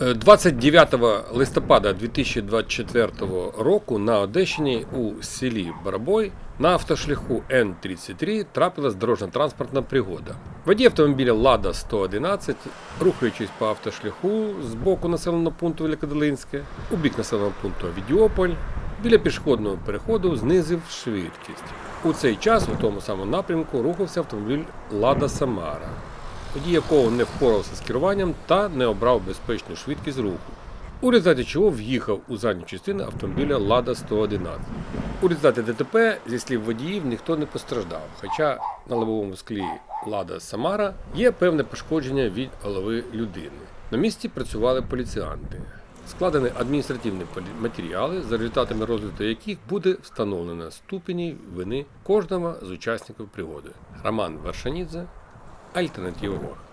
Е, 29 листопада 2024 року на Одещині у селі Барабой на автошляху Н-33 трапилась дорожньо-транспортна пригода. Водій автомобіля Лада 111, рухаючись по автошляху з боку населеного пункту Великодолинське, у бік населеного пункту Авідіополь, біля пішохідного переходу знизив швидкість. У цей час у тому самому напрямку рухався автомобіль Лада Самара водій якого не впорався з керуванням та не обрав безпечну швидкість руху. У результаті чого в'їхав у задню частину автомобіля Лада 111. У результаті ДТП, зі слів водіїв, ніхто не постраждав, хоча на лобовому склі Лада Самара є певне пошкодження від голови людини. На місці працювали поліціянти. Складені адміністративні матеріали, за результатами розгляду яких буде встановлено ступені вини кожного з учасників пригоди. Роман Варшанідзе, Альтернатива Ворг.